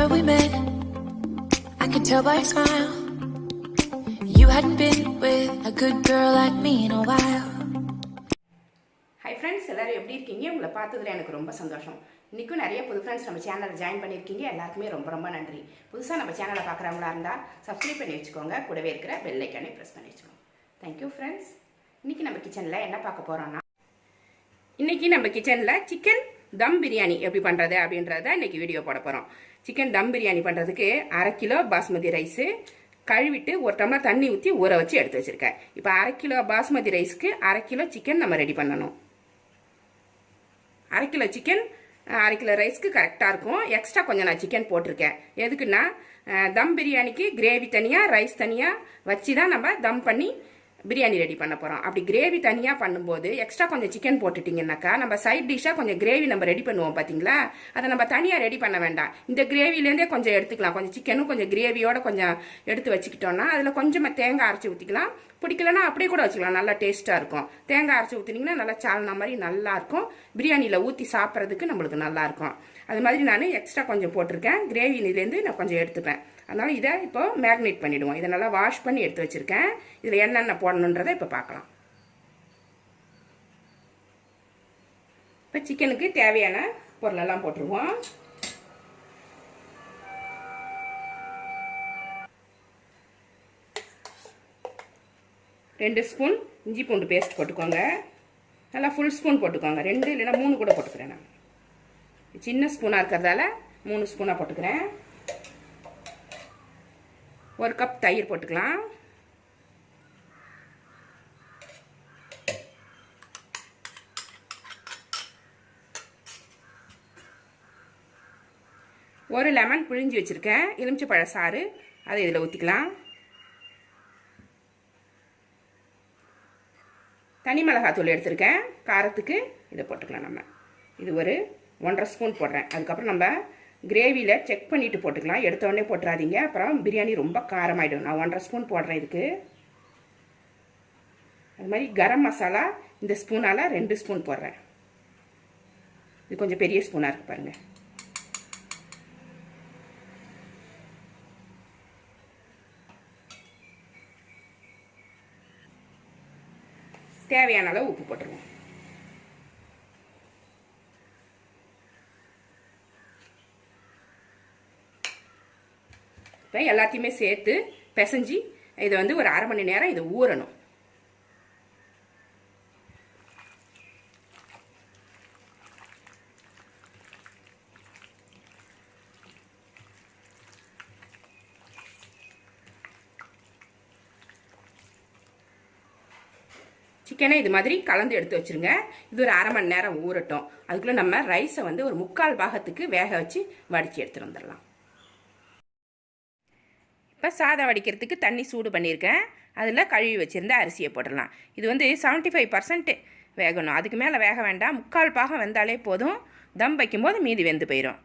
Remember we met? I could tell by your smile. You hadn't been with a good girl like me in a while. Hi friends எல்லோரும் எப்படி இருக்கீங்க? உங்களை பார்த்ததுல எனக்கு ரொம்ப சந்தோஷம். இன்றைக்கும் நிறைய புது ஃப்ரெண்ட்ஸ் நம்ம சேனலில் ஜாயின் பண்ணியிருக்கீங்க. எல்லாருக்குமே ரொம்ப ரொம்ப நன்றி. புதுசாக நம்ம சேனலை பார்க்குறவங்களா இருந்தால் சப்ஸ்கிரைப் பண்ணி வச்சுக்கோங்க. கூடவே இருக்கிற பெல் ஐக்கானே ப்ரெஸ் பண்ணி வச்சுக்கோங்க. தேங்க்யூ ஃப்ரெண்ட்ஸ் இன்றைக்கி நம்ம கிச்சனில் என்ன பார்க்க போகிறோன்னா இன்றைக்கி நம்ம கிச்சனில் சிக்கன் தம் பிரியாணி எப்படி பண்ணுறது அப்படின்றத இன்றைக்கி வீடியோ போட போகிறோம் சிக்கன் தம் பிரியாணி பண்ணுறதுக்கு அரை கிலோ பாஸ்மதி ரைஸு. கழுவிட்டு ஒரு டம்ளர் தண்ணி ஊற்றி ஊற வச்சு எடுத்து வச்சுருக்கேன். இப்போ அரை கிலோ பாஸ்மதி ரைஸ்க்கு அரை கிலோ சிக்கன் நம்ம ரெடி பண்ணணும். அரை கிலோ சிக்கன் அரை கிலோ ரைஸ்க்கு கரெக்டாக இருக்கும். எக்ஸ்ட்ரா கொஞ்சம் நான் சிக்கன் போட்டிருக்கேன். எதுக்குன்னா தம் பிரியாணிக்கு கிரேவி தனியாக ரைஸ் தனியாக வச்சு தான் நம்ம தம் பண்ணி பிரியாணி ரெடி பண்ண போகிறோம் அப்படி கிரேவி தனியாக பண்ணும்போது எக்ஸ்ட்ரா கொஞ்சம் சிக்கன் போட்டுட்டிங்கன்னாக்கா நம்ம சைட் டிஷ்ஷாக கொஞ்சம் கிரேவி நம்ம ரெடி பண்ணுவோம் பார்த்தீங்களா அதை நம்ம தனியாக ரெடி பண்ண வேண்டாம். இந்த கிரேவிலேருந்தே கொஞ்சம் எடுத்துக்கலாம். கொஞ்சம் சிக்கனும் கொஞ்சம் கிரேவியோட கொஞ்சம் எடுத்து வச்சுக்கிட்டோம்னா அதில் கொஞ்சமாக தேங்காய் அரைச்சி ஊற்றிக்கலாம் பிடிக்கலன்னா அப்படியே கூட வச்சுக்கலாம். நல்லா டேஸ்ட்டாக இருக்கும். தேங்காய் அரைச்சி ஊற்றினீங்கன்னா நல்லா சால்னா மாதிரி நல்லாயிருக்கும் பிரியாணியில் ஊற்றி சாப்பிட்றதுக்கு நம்மளுக்கு நல்லாயிருக்கும் அது மாதிரி நான் எக்ஸ்ட்ரா கொஞ்சம் போட்டிருக்கேன். கிரேவிலேருந்து நான் கொஞ்சம் எடுத்துப்பேன். அதனால் இதை இப்போ மேக்னேட் பண்ணிவிடுவோம் இதை நல்லா வாஷ் பண்ணி எடுத்து வச்சுருக்கேன். இதில் என்னென்ன போடணுன்றதை இப்போ பார்க்கலாம். இப்போ சிக்கனுக்கு தேவையான பொருளெல்லாம் போட்டுருவோம். ரெண்டு ஸ்பூன் இஞ்சி பூண்டு பேஸ்ட் போட்டுக்கோங்க. நல்லா ஃபுல் ஸ்பூன் போட்டுக்கோங்க. ரெண்டு இல்லைன்னா மூணு கூட போட்டுக்கிறேன் நான். சின்ன ஸ்பூனாக இருக்கிறதால மூணு ஸ்பூனாக போட்டுக்கிறேன். ஒரு கப் தயிர் போட்டுக்கலாம். ஒரு லெமன் பிழிஞ்சு வச்சுருக்கேன். எலுமிச்சை சாறு அதை இதில் ஊற்றிக்கலாம் தனி மிளகாத்தூள் எடுத்திருக்கேன். காரத்துக்கு இதை போட்டுக்கலாம் நம்ம. இது ஒரு ஒன்றரை ஸ்பூன் போடுறேன். அதுக்கப்புறம் நம்ம கிரேவியில் செக் பண்ணிவிட்டு போட்டுக்கலாம். எடுத்தோடனே போட்டுறாதீங்க. அப்புறம் பிரியாணி ரொம்ப காரமாயிடும். நான் ஒன்றரை ஸ்பூன் போடுறேன் இதுக்கு. அது மாதிரி கரம் மசாலா இந்த ஸ்பூனால் ரெண்டு ஸ்பூன் போடுறேன். இது கொஞ்சம் பெரிய ஸ்பூனாக இருக்குது பாருங்கள் தேவையான அளவு உப்பு போட்டுருவோம். இப்போ எல்லாத்தையுமே சேர்த்து பிசைஞ்சு இதை வந்து ஒரு அரை மணி நேரம் இதை ஊறணும். சிக்கனை இது மாதிரி கலந்து எடுத்து வச்சிருங்க. இது ஒரு அரை மணி நேரம் ஊறட்டும். அதுக்குள்ளே நம்ம ரைஸை வந்து ஒரு முக்கால் பாகத்துக்கு வேக வச்சு வடித்து எடுத்துகிட்டு வந்துடலாம். இப்போ சாதம் வடிக்கிறதுக்கு தண்ணி சூடு பண்ணியிருக்கேன். அதில் கழுவி வச்சுருந்த அரிசியை போட்டுடலாம். இது வந்து செவன்ட்டி ஃபைவ் பர்சன்ட் வேகணும். அதுக்கு மேலே வேக வேண்டாம். முக்கால் பாகம் வெந்தாலே போதும். தம் வைக்கும்போது மீதி வெந்து போயிடும்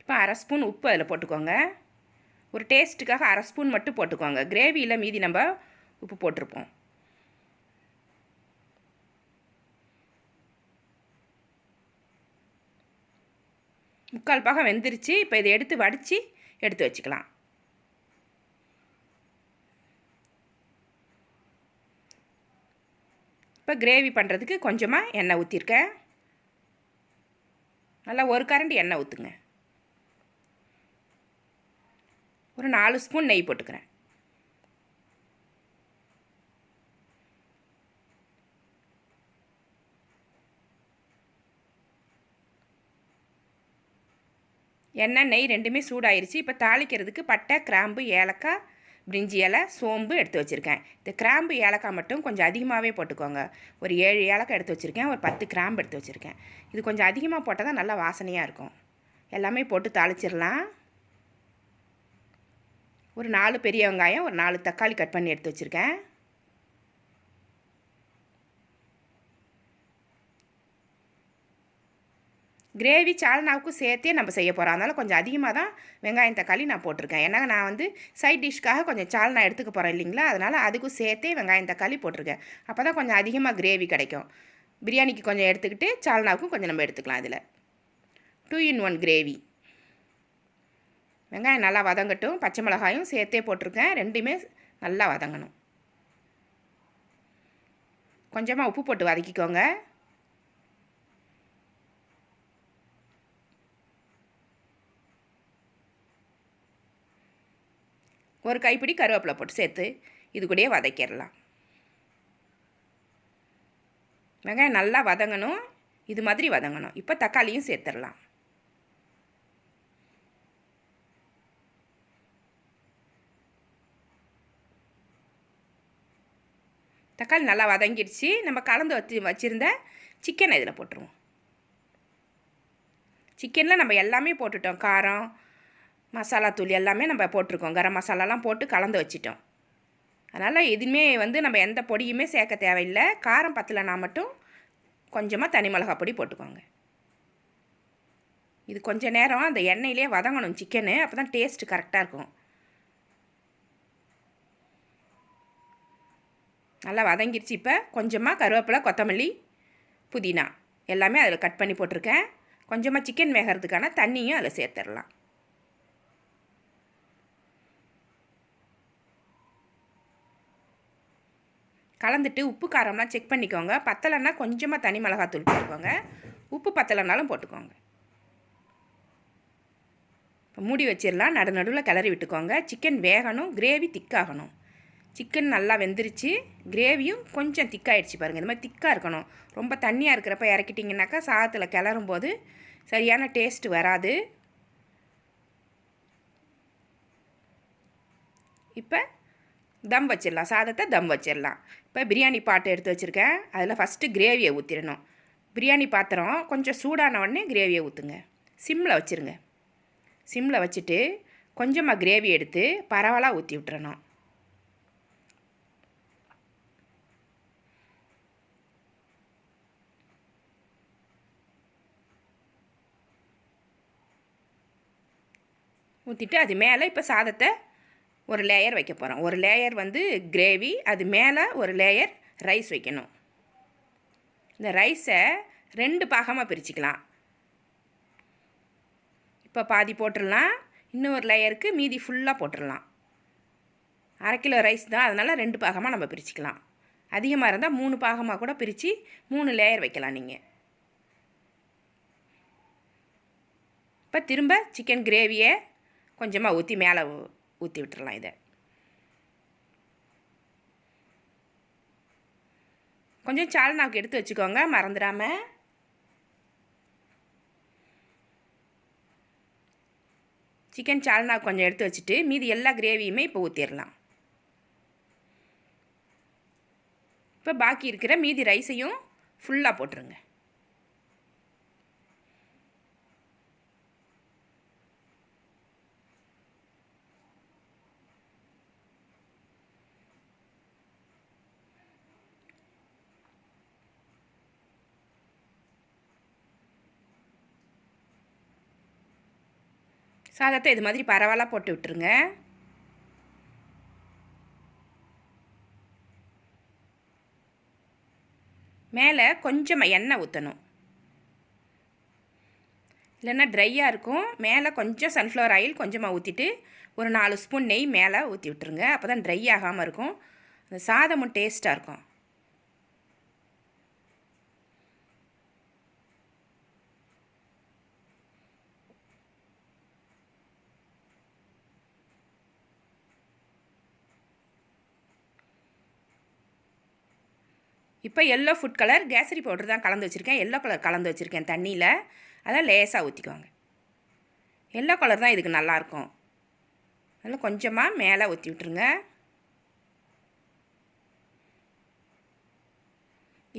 இப்போ அரை ஸ்பூன் உப்பு அதில் போட்டுக்கோங்க. ஒரு டேஸ்ட்டுக்காக அரை ஸ்பூன் மட்டும் போட்டுக்கோங்க. கிரேவியில் மீதி நம்ம உப்பு போட்டிருப்போம். முக்கால் பாகம் வெந்துருச்சு. இப்போ இதை எடுத்து வடித்து எடுத்து வச்சுக்கலாம். இப்போ கிரேவி பண்ணுறதுக்கு கொஞ்சமாக எண்ணெய் ஊற்றிருக்கேன் நல்லா ஒரு கரண்டி எண்ணெய் ஊற்றுங்க ஒரு நாலு ஸ்பூன் நெய் போட்டுக்கிறேன். எண்ணெய் நெய் ரெண்டுமே சூடாயிருச்சு. இப்போ தாளிக்கிறதுக்கு பட்டை கிராம்பு ஏலக்காய் பிரிஞ்சி இலை சோம்பு எடுத்து வச்சுருக்கேன். இந்த கிராம்பு ஏலக்காய் மட்டும் கொஞ்சம் அதிகமாகவே போட்டுக்கோங்க. ஒரு ஏழு ஏலக்காய் எடுத்து வச்சுருக்கேன். ஒரு பத்து கிராம்பு எடுத்து வச்சுருக்கேன். இது கொஞ்சம் அதிகமாக போட்டால் தான் நல்லா வாசனையாக இருக்கும். எல்லாமே போட்டு தாளிச்சிடலாம். ஒரு நாலு பெரிய வெங்காயம் ஒரு நாலு தக்காளி கட் பண்ணி எடுத்து வச்சுருக்கேன். கிரேவி சால்னாவுக்கும் சேர்த்தே நம்ம செய்ய போகிறோம் அதனால் கொஞ்சம் அதிகமாக தான் வெங்காயம் தக்காளி நான் போட்டிருக்கேன். ஏன்னா நான் வந்து சைட் டிஷ்க்காக கொஞ்சம் சால்னா எடுத்துக்க போகிறேன் இல்லைங்களா? அதனால் அதுக்கும் சேர்த்தே வெங்காயம் தக்காளி போட்டிருக்கேன். அப்போ தான் கொஞ்சம் அதிகமாக கிரேவி கிடைக்கும். பிரியாணிக்கு கொஞ்சம் எடுத்துக்கிட்டு சால்னாவுக்கும் கொஞ்சம் நம்ம எடுத்துக்கலாம் இதில். Two in one gravy. வெங்காயம் நல்லா வதங்கட்டும். பச்சை மிளகாயும் சேர்த்தே போட்டிருக்கேன். ரெண்டுமே நல்லா வதங்கணும். கொஞ்சமாக உப்பு போட்டு வதக்கிக்கோங்க. ஒரு கைப்பிடி கருவேப்பிலை போட்டு சேர்த்து இது கூடயே வதக்கிடலாம். வெங்காயம் நல்லா வதங்கணும். இது மாதிரி வதங்கணும். இப்போ தக்காளியும் சேர்த்துடலாம். தக்காளி நல்லா வதங்கிடுச்சு. நம்ம கலந்து வச்சு வச்சுருந்த சிக்கனை இதில் போட்டுருவோம். சிக்கனில் நம்ம எல்லாமே போட்டுட்டோம். காரம் மசாலா தூள் எல்லாமே நம்ம போட்டிருக்கோம். கரம் மசாலாலாம் போட்டு கலந்து வச்சிட்டோம். அதனால் எதுவுமே வந்து நம்ம எந்த பொடியுமே சேர்க்க தேவையில்லை. காரம் பத்தலைனா மட்டும் கொஞ்சமாக தனி மிளகா பொடி போட்டுக்கோங்க. இது கொஞ்சம் நேரம் அந்த எண்ணெயிலே வதங்கணும் சிக்கனு அப்போ தான் டேஸ்ட்டு கரெக்டாக இருக்கும். நல்லா வதங்கிருச்சு இப்போ. கொஞ்சமாக கருவேப்பிலை கொத்தமல்லி புதினா எல்லாமே அதில் கட் பண்ணி போட்டிருக்கேன். கொஞ்சமாக சிக்கன் வேகிறதுக்கான தண்ணியும் அதில் சேர்த்துடலாம். கலந்துட்டு உப்பு காரம்லாம் செக் பண்ணிக்கோங்க. பத்தலைன்னா கொஞ்சமாக தனி மிளகாத்தூள் போட்டுக்கோங்க. உப்பு பத்தலைனாலும் போட்டுக்கோங்க. இப்போ மூடி வச்சிடலாம் நடு நடுவில் கிளறி விட்டுக்கோங்க. சிக்கன் வேகணும் கிரேவி திக்காகணும் சிக்கன் நல்லா வெந்துருச்சு. கிரேவியும் கொஞ்சம் திக்காயிடுச்சு பாருங்கள் இந்த மாதிரி திக்காக இருக்கணும். ரொம்ப தண்ணியாக இருக்கிறப்ப இறக்கிட்டிங்கனாக்கா சாதத்தில் கிளறும் போது சரியான டேஸ்ட்டு வராது. இப்போ தம் வச்சிடலாம். சாதத்தை தம் வச்சிடலாம். இப்போ பிரியாணி பாட்டு எடுத்து வச்சுருக்கேன். அதில் ஃபஸ்ட்டு கிரேவியை ஊற்றிடணும் பிரியாணி பாத்திரம் கொஞ்சம் சூடான உடனே கிரேவியை ஊற்றுங்க சிம்மில் வச்சுருங்க. சிம்மில் வச்சுட்டு கொஞ்சமாக கிரேவி எடுத்து பரவலாக ஊற்றி விட்டுறணும். ஊற்றிட்டு அது மேலே இப்போ சாதத்தை ஒரு லேயர் வைக்க போகிறோம் ஒரு லேயர் வந்து கிரேவி அது மேலே ஒரு லேயர் ரைஸ் வைக்கணும். இந்த ரைஸை ரெண்டு பாகமாக பிரிச்சுக்கலாம். இப்போ பாதி போட்டுடலாம் இன்னொரு லேயருக்கு மீதி ஃபுல்லாக போட்டுடலாம். அரை கிலோ ரைஸ் தான் அதனால் ரெண்டு பாகமாக நம்ம பிரிச்சுக்கலாம். அதிகமாக இருந்தால் மூணு பாகமாக கூட பிரித்து மூணு லேயர் வைக்கலாம் நீங்கள் இப்போ திரும்ப சிக்கன் கிரேவியை கொஞ்சமாக ஊற்றி மேலே ஊற்றி விட்டுறலாம் இதை. கொஞ்சம் சால்னாவுக்கு எடுத்து வச்சுக்கோங்க மறந்துடாமல் சிக்கன் சால்னா கொஞ்சம் எடுத்து வச்சுட்டு மீதி எல்லா கிரேவியுமே இப்போ ஊற்றிடலாம் இப்போ பாக்கி இருக்கிற மீதி ரைஸையும் ஃபுல்லாக போட்டுருங்க. சாதத்தை இது மாதிரி பரவலாக போட்டு விட்டுருங்க. மேலே கொஞ்சம் எண்ணெய் ஊற்றணும் இல்லைன்னா ட்ரையாக இருக்கும். மேலே கொஞ்சம் சன்ஃப்ளவர் ஆயில் கொஞ்சமாக ஊற்றிட்டு ஒரு நாலு ஸ்பூன் நெய் மேலே ஊற்றி விட்டுருங்க. அப்போ தான் ட்ரை ஆகாமல் இருக்கும். அந்த சாதமும் டேஸ்ட்டாக இருக்கும். இப்போ yellow food colour kesari powder தான் கலந்து வச்சுருக்கேன். எல்லோ கலர் கலந்து வச்சுருக்கேன் தண்ணியில். அதை லேசாக ஊற்றிக்கோங்க எல்லோ கலர் தான் இதுக்கு நல்லாயிருக்கும் அதில் கொஞ்சமாக மேலே ஊற்றி விட்டுருங்க.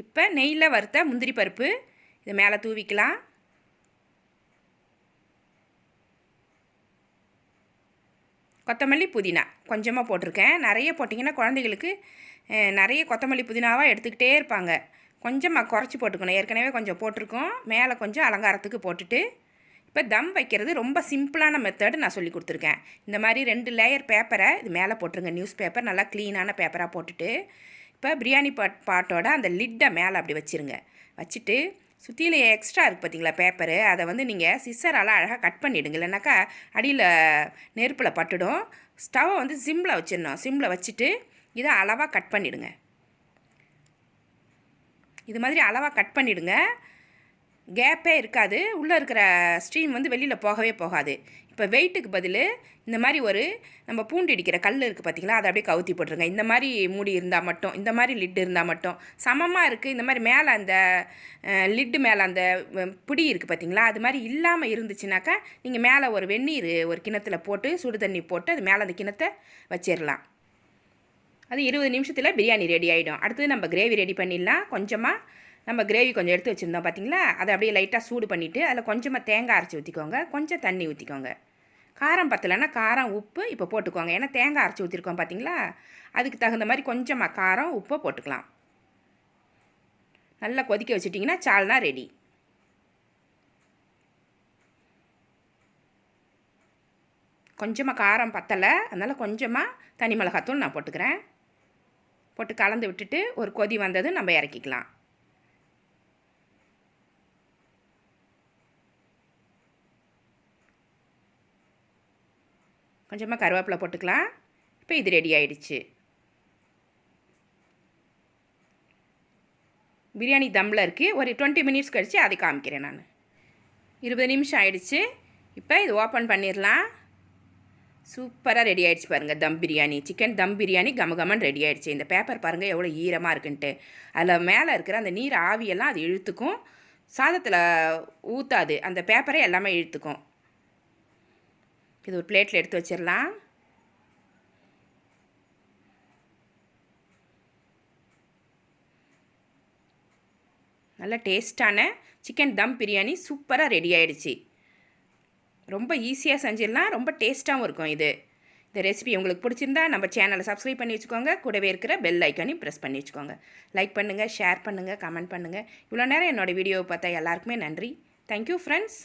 இப்போ நெய்யில் வறுத்த முந்திரி பருப்பு இதை மேலே தூவிக்கலாம். கொத்தமல்லி புதினா கொஞ்சமாக போட்டிருக்கேன். நிறைய போட்டிங்கன்னா குழந்தைகளுக்கு நிறைய கொத்தமல்லி புதினாவாக எடுத்துக்கிட்டே இருப்பாங்க. கொஞ்சமாக குறைச்சி போட்டுக்கணும். ஏற்கனவே கொஞ்சம் போட்டிருக்கோம். மேலே கொஞ்சம் அலங்காரத்துக்கு போட்டுட்டு இப்போ தம் வைக்கிறது ரொம்ப சிம்பிளான மெத்தடு நான் சொல்லி கொடுத்துருக்கேன். இந்த மாதிரி ரெண்டு லேயர் பேப்பரை இது மேலே போட்டுருங்க. நியூஸ் பேப்பர் நல்லா க்ளீனான பேப்பராக போட்டுட்டு இப்போ பிரியாணி பாட் பாட்டோட அந்த லிட்டை மேலே அப்படி வச்சுருங்க. வச்சுட்டு சுற்றியில் எக்ஸ்ட்ரா இருக்குது பார்த்தீங்களா பேப்பரு அதை வந்து நீங்கள் சிஸ்ஸரால் அழகாக கட் பண்ணிவிடுங்க இல்லைனாக்கா அடியில் நெருப்பில் பட்டுடும். ஸ்டவ்வை வந்து சிம்மில் வச்சிடணும். சிம்மில் வச்சுட்டு இதை அளவாக கட் பண்ணிவிடுங்க இது மாதிரி அளவாக கட் பண்ணிவிடுங்க கேப்பே இருக்காது. உள்ளே இருக்கிற ஸ்ட்ரீம் வந்து வெளியில் போகவே போகாது. இப்போ வெயிட்டுக்கு பதில் இந்த மாதிரி ஒரு நம்ம பூண்டு இடிக்கிற கல் இருக்குது பார்த்தீங்களா அதை அப்படியே கவுத்தி போட்டுருங்க. இந்த மாதிரி மூடி இருந்தால் மட்டும் இந்த மாதிரி லிட்டு இருந்தால் மட்டும். சமமாக இருக்குது இந்த மாதிரி மேலே அந்த லிட்டு மேலே அந்த பிடி இருக்குது பார்த்தீங்களா அது மாதிரி இல்லாமல் இருந்துச்சுனாக்கா நீங்கள் மேலே ஒரு வெந்நீர் ஒரு கிணத்துல போட்டு சுடு தண்ணி போட்டு அது மேலே அந்த கிணத்தை வச்சிடலாம் அது இருபது நிமிஷத்தில் பிரியாணி ரெடி ஆகிடும் அடுத்தது நம்ம கிரேவி ரெடி பண்ணிடலாம். கொஞ்சமாக நம்ம கிரேவி கொஞ்சம் எடுத்து வச்சுருந்தோம் பார்த்தீங்களா அதை அப்படியே லைட்டாக சூடு பண்ணிவிட்டு அதில் கொஞ்சமாக தேங்காய் அரைச்சி ஊற்றிக்கோங்க கொஞ்சம் தண்ணி ஊற்றிக்கோங்க காரம் பத்தலைன்னா காரம் உப்பு இப்போ போட்டுக்கோங்க. ஏன்னா தேங்காய் அரைச்சி ஊற்றிருக்கோம் பார்த்தீங்களா அதுக்கு தகுந்த மாதிரி கொஞ்சமாக காரம் உப்பை போட்டுக்கலாம். நல்லா கொதிக்க வச்சுட்டிங்கன்னா சால்னா ரெடி. கொஞ்சமாக காரம் பத்தலை அதனால் கொஞ்சமாக தனி மிளகாத்தூள் நான் போட்டுக்கிறேன். போட்டு கலந்து விட்டுட்டு ஒரு கொதி வந்ததும் நம்ம இறக்கிக்கலாம். கொஞ்சமாக கருவேப்பிலை போட்டுக்கலாம். இப்போ இது ரெடி ஆயிடுச்சு. பிரியாணி தம்மில் இருக்குது ஒரு டுவெண்ட்டி மினிட்ஸ் கழித்து அதை காமிக்கிறேன் நான். இருபது நிமிஷம் ஆயிடுச்சு. இப்போ இது ஓப்பன் பண்ணிடலாம். சூப்பராக ரெடி ஆகிடுச்சு பாருங்கள் தம் பிரியாணி. சிக்கன் தம் பிரியாணி கமகமன் ரெடி ஆகிடுச்சு இந்த பேப்பர் பாருங்கள் எவ்வளோ ஈரமாக இருக்குன்ட்டு. அதில் மேலே இருக்கிற அந்த நீர் ஆவியெல்லாம் அது இழுத்துக்கும். சாதத்தில் ஊற்றாது அந்த பேப்பரை எல்லாமே இழுத்துக்கும். இது ஒரு பிளேட்டில் எடுத்து வச்சிடலாம். நல்ல டேஸ்டான சிக்கன் தம் பிரியாணி சூப்பராக ரெடி ஆகிடுச்சி ரொம்ப ஈஸியாக செஞ்சிடலாம். ரொம்ப டேஸ்ட்டாகவும் இருக்கும் இது. இந்த ரெசிபி உங்களுக்கு பிடிச்சிருந்தா நம்ம சேனலை சப்ஸ்கிரைப் பண்ணி வச்சுக்கோங்க. கூடவே இருக்கிற பெல் ஐக்கானையும் ப்ரெஸ் பண்ணி வச்சுக்கோங்க. லைக் பண்ணுங்கள் ஷேர் பண்ணுங்கள் கமெண்ட் பண்ணுங்கள் இவ்வளோ நேரம் என்னோடய வீடியோவை பார்த்தா எல்லாருக்குமே நன்றி. Thank you friends